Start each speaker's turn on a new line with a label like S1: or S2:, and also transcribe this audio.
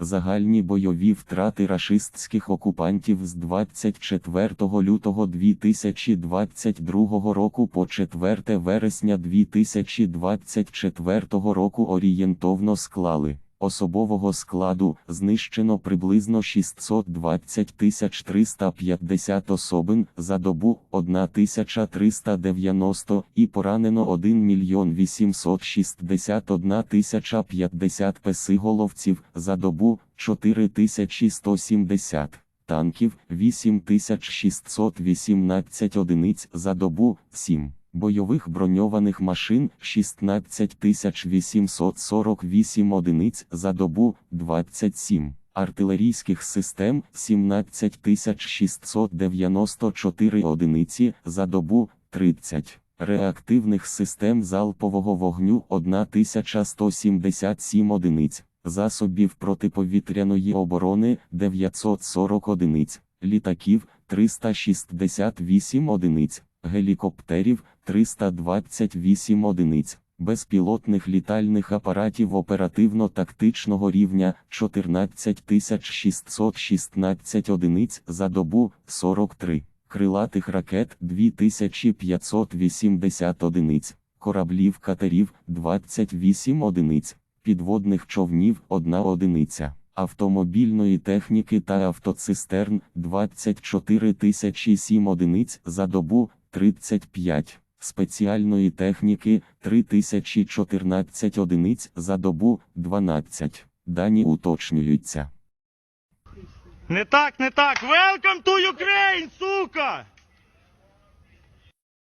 S1: Загальні бойові втрати рашистських окупантів з 24 лютого 2022 року по 4 вересня 2024 року орієнтовно склали. Особового складу знищено приблизно 620 350 особин за добу 1390 і поранено 1 мільйон 861 тисяча 50 песиголовців за добу 4170 танків 8618 одиниць за добу 7 бойових броньованих машин 16848 одиниць за добу 27, артилерійських систем 17694 одиниці за добу 30, реактивних систем залпового вогню 1177 одиниць, засобів протиповітряної оборони 940 одиниць, літаків 368 одиниць, гелікоптерів 328 одиниць, безпілотних літальних апаратів оперативно-тактичного рівня 14616 одиниць за добу 43, крилатих ракет 2580 одиниць, кораблів катерів 28 одиниць, підводних човнів 1 одиниця. Автомобільної техніки та автоцистерн 24 тисячі одиниць за добу 35, спеціальної техніки 3014 одиниць за добу 12. Дані уточнюються.
S2: Не так, не так. Welcome to Ukraine, сука!